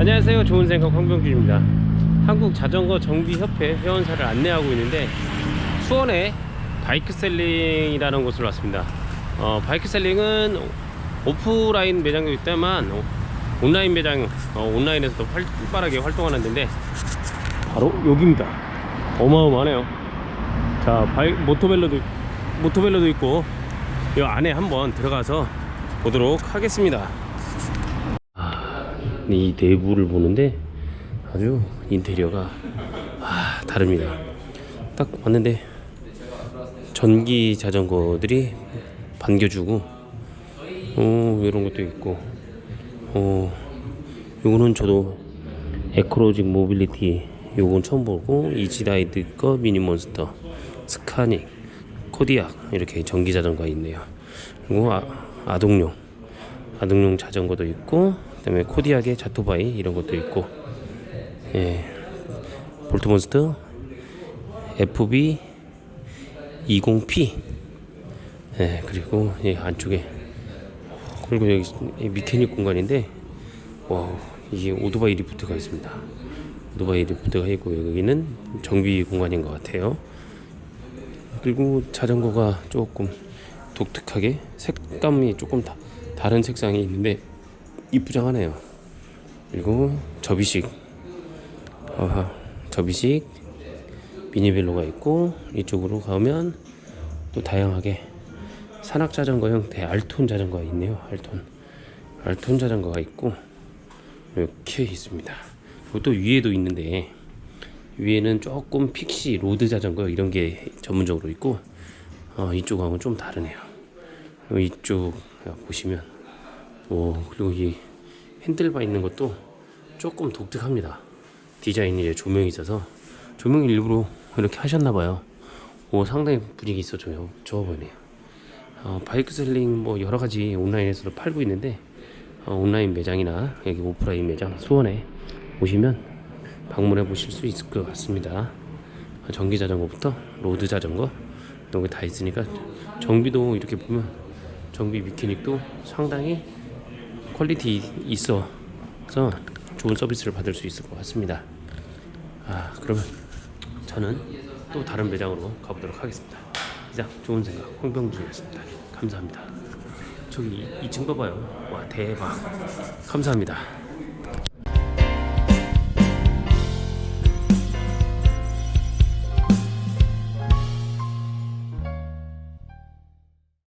안녕하세요. 좋은 생각 황병준입니다. 한국 자전거 정비 협회 회원사를 안내하고 있는데 수원에 바이크셀링이라는 곳을 왔습니다. 어, 바이크셀링은 오프라인 매장도 있다만 어, 온라인 매장 어, 온라인에서도 활발하게 활동하는 데인데 바로 여기입니다. 어마어마하네요. 자, 바이 모토벨로도 모토벨로도 있고 이 안에 한번 들어가서 보도록 하겠습니다. 이 내부를 보는데 아주 인테리어가 아, 다릅니다. 딱 왔는데 전기 자전거들이 반겨주고 어, 이런 것도 있고 어, 요거는 저도 에코로직 모빌리티 요건 처음 보고 이지라이드 거 미니몬스터 스카닉 코디악 이렇게 전기 자전거가 있네요. 그리고 아, 아동용 아동용 자전거도 있고 그다음에 코디악의 자토바이 이런 것도 있고 예. 볼트몬스터 FB 20P 예 그리고 이 안쪽에 그리고 여기 이 미케닉 공간인데 와 이게 오토바이 리프트가 있습니다. 오토바이 리프트가 있고 여기는 정비 공간인 것 같아요. 그리고 자전거가 조금 독특하게 색감이 조금 다, 다른 색상이 있는데 이쁘장하네요. 그리고 접이식 어허, 접이식 미니벨로가 있고 이쪽으로 가면 또 다양하게 산악 자전거 형태 알톤 자전거가 있네요. 알톤 알톤 자전거가 있고 이렇게 있습니다. 그리고 또 위에도 있는데 위에는 조금 픽시 로드 자전거 이런 게 전문적으로 있고 어, 이쪽하고는 좀 다르네요. 이쪽 보시면 오 그리고 이 핸들바 있는 것도 조금 독특합니다. 디자인이 이제 조명이 있어서 조명을 일부러 이렇게 하셨나봐요. 오 상당히 분위기 있어 좋아 좋아 보이네요. 어, 바이크 셀링 뭐 여러 가지 온라인에서도 팔고 있는데 어, 온라인 매장이나 여기 오프라인 매장 수원에 오시면 방문해 보실 수 있을 것 같습니다. 전기 자전거부터 로드 자전거 게다 있으니까 정비도 이렇게 보면 정비 미케닉도 상당히 퀄리티 있어서 좋은 서비스를 받을 수 있을 것 같습니다. 아 그러면 저는 또 다른 매장으로 가보도록 하겠습니다. 이상 좋은 생각 홍병준이었습니다. 감사합니다. 저기 2층 봐봐요. 와 대박. 감사합니다.